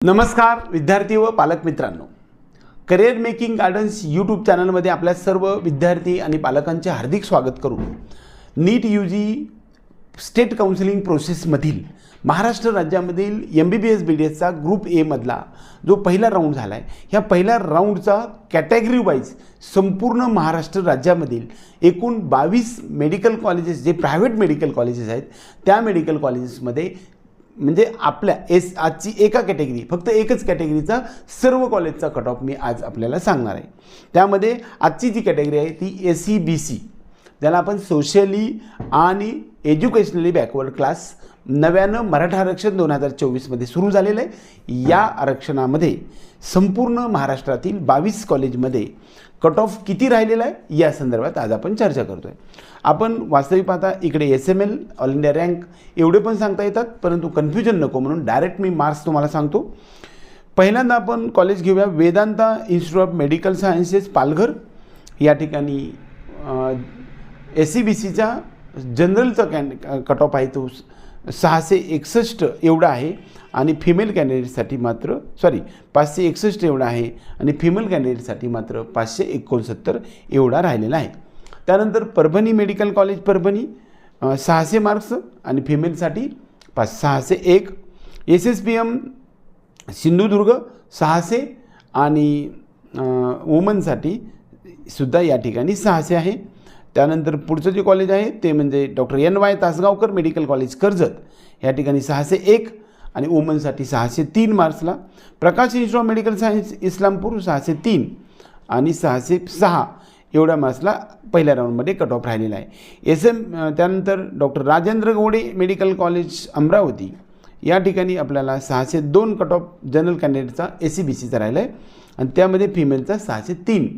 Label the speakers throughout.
Speaker 1: नमस्कार विद्यार्थी व पालक मित्रांनो. करिअर मेकिंग गार्डन्स यूट्यूब चॅनलमध्ये आपल्या सर्व विद्यार्थी आणि पालकांचे हार्दिक स्वागत करून NEET U G state counselling प्रोसेसमधील Maharashtra राज्यामधील M B B S B D एसचा group एमधला जो पहिला राऊंड झाला आहे ह्या पहिल्या राऊंडचा कॅटेगरी वाईज संपूर्ण महाराष्ट्र राज्यामधील एकूण बावीस मेडिकल कॉलेजेस जे प्रायव्हेट मेडिकल कॉलेजेस आहेत त्या मेडिकल कॉलेजेसमध्ये म्हणजे आपल्या एस आजची एका कॅटेगरी फक्त एकच कॅटेगरीचा सर्व कॉलेजचा कट ऑफ मी आज आपल्याला सांगणार आहे. त्यामध्ये आजची जी कॅटेगरी आहे ती एस सी बी सी ज्याला आपण सोशली आणि एज्युकेशनली बॅकवर्ड क्लास नव्यानं मराठा आरक्षण दोन हजार चोवीसमध्ये सुरू झालेलं आहे. या आरक्षणामध्ये संपूर्ण महाराष्ट्रातील बावीस कॉलेजमध्ये कट ऑफ किती राहिलेला आहे? या संदर्भात आज आपण चर्चा करतो आहे आपण वास्तविक पाहता इकडे S M L all India rank एवढे पण सांगता येतात परंतु कन्फ्युजन नको म्हणून डायरेक्ट मी मार्क्स तुम्हाला सांगतो. पहिल्यांदा आपण कॉलेज घेऊया. Vedanta institute of medical sciences Palghar. या ठिकाणी एस सी बी सीचा जनरलचा कॅन कट ऑफ आहे तो. सहाशे एकसष्ट एवढा आहे आणि फिमेल कॅन्डिडेटसाठी मात्र सॉरी पाचशे एकसष्ट एवढा आहे आणि फिमेल कॅन्डिडेटसाठी मात्र पाचशे एकोणसत्तर एवढा राहिलेला आहे. त्यानंतर परभणी मेडिकल कॉलेज परभणी सहाशे मार्क्स आणि फिमेलसाठी पाच सहाशे एक. S S P M Sindhudurg सहाशे आणि वुमनसाठी सुद्धा या ठिकाणी सहाशे आहे. त्यानंतर पुढचं जे कॉलेज आहे ते म्हणजे doctor N Y Tasgaonkar medical college Karjat. या ठिकाणी सहाशे एक आणि वुमनसाठी सहाशे तीन मार्क्सला Prakash institute of medical science Islampur सहाशे तीन आणि सहाशे सहा एवढ्या मार्क्सला पहिल्या राऊंडमध्ये कट ऑफ राहिलेला आहे. एस एम त्यानंतर doctor Rajendra Gode medical college Amravati. या ठिकाणी आपल्याला सहाशे दोन कट ऑफ जनरल कॅन्डिडेटचा ए सी बी सीचा राहिला आहे आणि त्यामध्ये फिमेलचा सहाशे तीन.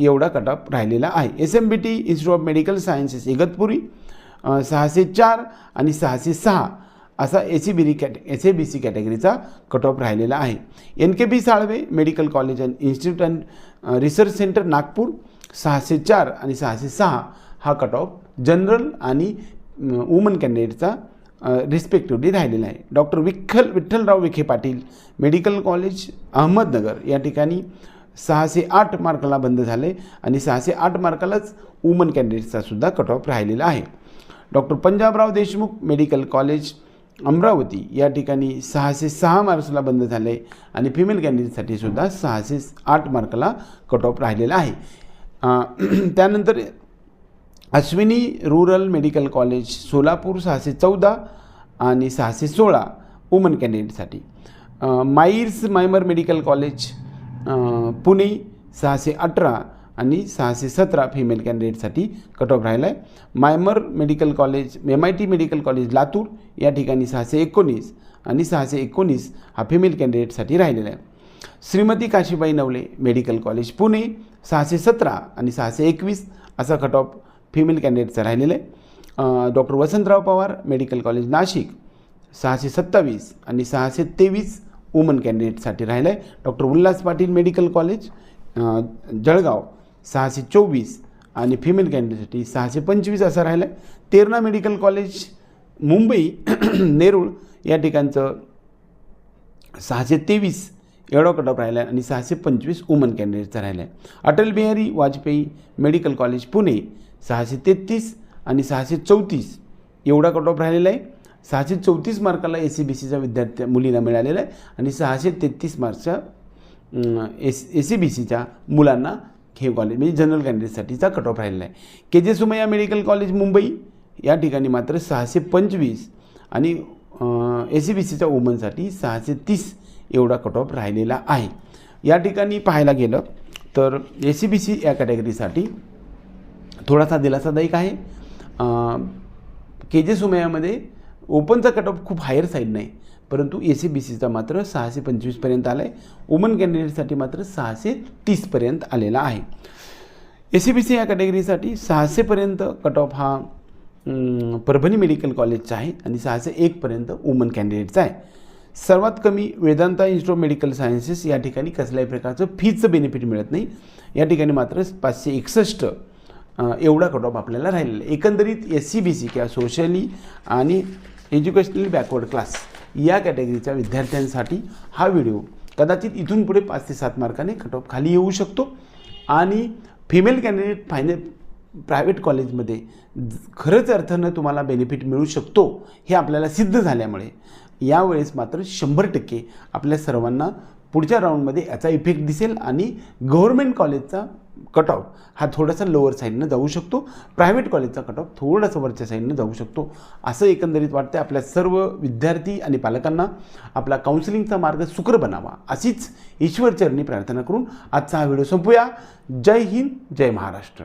Speaker 1: एवढा कट ऑफ राहिलेला आहे. S M B T institute of medical sciences Igatpuri सहाशे चार आणि सहाशे सहा असा ए सी बी डी कॅटे एस ए बी सी कॅटेगरीचा कट ऑफ राहिलेला आहे. N K B Salve medical college and institute and research centre Nagpur सहाशे चार आणि सहाशे सहा हा कट ऑफ जनरल आणि वुमन कॅन्डिडेटचा रिस्पेक्टिव्हली राहिलेला आहे. Doctor Vitthal Vitthalrao Vikhe Patil medical college Ahmednagar या ठिकाणी सहाशे आठ मार्काला बंद झाले आणि सहाशे आठ मार्कालाच वुमन कॅन्डिडेटचा सुद्धा कट ऑफ राहिलेला आहे. Doctor Panjabrao Deshmukh medical college Amravati या ठिकाणी सहाशे सहा मार्क्सला बंद झाले आणि फिमेल कॅन्डिडेटसाठी सुद्धा सहाशे आठ मार्काला कट ऑफ राहिलेला आहे. त्यानंतर Ashwini rural medical college Solapur सहाशे चौदा आणि सहाशे सोळा woman कॅन्डिडेटसाठी MAEER's MIMER medical college Pune सहाशे अठरा आणि सहाशे सतरा फिमेल कॅन्डिडेटसाठी कट ऑफ राहिला आहे MIMER medical college M I T medical college Latur या ठिकाणी सहाशे एकोणीस आणि सहाशे एकोणीस हा फिमेल कॅन्डिडेटसाठी राहिलेला आहे. श्रीमती काशीबाई नवले मेडिकल कॉलेज पुणे सहाशे सतरा आणि सहाशे एकवीस असा कट ऑफ फिमेल कॅन्डिडेटचा राहिलेला आहे. Doctor Vasantrao Pawar medical college Nashik सहाशे सत्तावीस आणि सहाशे तेवीस वुमन कॅन्डिडेटसाठी राहिलं आहे doctor Ulhas Patil medical college Jalgaon सहाशे चोवीस आणि फिमेल कॅन्डिडेटसाठी सहाशे पंचवीस असं राहिलं आहे तेरणा मेडिकल कॉलेज मुंबई नेरूळ या ठिकाणचं सहाशे तेवीस एवढा कट ऑफ राहिला आहे आणि सहाशे पंचवीस वुमन कॅन्डिडेटचा राहिला आहे अटल बिहारी वाजपेयी मेडिकल कॉलेज पुणे सहाशे तेहतीस आणि सहाशे चौतीस एवढा कट ऑफ राहिलेला आहे. सहाशे चौतीस मार्काला ए सी बी सीचा विद्यार्थी मुलींना मिळालेला आहे आणि सहाशे तेहतीस मार्क्सच्या एस ए सी बी सीच्या मुलांना हे कॉलेज म्हणजे जनरल कॅन्डिडेटसाठीचा कट ऑफ राहिलेला आहे. के जे सुमय्या मेडिकल कॉलेज मुंबई या ठिकाणी मात्र सहाशे पंचवीस आणि ए सी बी सीच्या वुमनसाठी सहाशे तीस एवढा कट ऑफ राहिलेला आहे. या ठिकाणी पाहायला गेलं तर ए सी बी सी या कॅटेगरीसाठी थोडासा दिलासादायक आहे. के जे सुमयामध्ये ओपनचा कट ऑफ खूप हायर साईड नाही. परंतु ए सी बी सीचा मात्र सहाशे पंचवीसपर्यंत आला आहे वुमन कॅन्डिडेटसाठी मात्र सहाशे तीसपर्यंत आलेला आहे. ए सी बी सी या कॅटेगरीसाठी सहाशेपर्यंत कट ऑफ हा परभणी मेडिकल कॉलेजचा आहे आणि सहाशे एकपर्यंत वुमन कॅन्डिडेटचा आहे. सर्वात कमी Vedanta institute of medical sciences या ठिकाणी कसल्याही प्रकारचं फीचं बेनिफिट मिळत नाही. या ठिकाणी मात्र पाचशे एकसष्ट एवढा कट ऑफ आपल्याला राहिलेला आहे. एकंदरीत एस सी बी सी किंवा सोशली आणि एज्युकेशनली बॅकवर्ड क्लास या कॅटेगरीच्या विद्यार्थ्यांसाठी हा व्हिडिओ कदाचित इथून पुढे पाच ते सात मार्काने कट ऑफ खाली येऊ शकतो. आणि फिमेल कॅन्डिडेट फायनल प्रायव्हेट कॉलेजमध्ये खरंच अर्थानं तुम्हाला बेनिफिट मिळू शकतो हे आपल्याला सिद्ध झाल्यामुळे. यावेळेस मात्र शंभर टक्के आपल्या सर्वांना पुढच्या राऊंडमध्ये याचा इफेक्ट दिसेल आणि गव्हर्मेंट कॉलेजचा कट ऑफ हा थोडासा लोअर साईडनं जाऊ शकतो. प्रायव्हेट कॉलेजचा कट ऑफ थोडासा वरच्या साईडनं जाऊ शकतो. असं एकंदरीत वाटतं आपल्या सर्व विद्यार्थी आणि पालकांना. आपला काउन्सिलिंगचा मार्ग सुकर बनावा. अशीच ईश्वरचरणी प्रार्थना करून आजचा हा व्हिडिओ संपूया. जय हिंद जय महाराष्ट्र.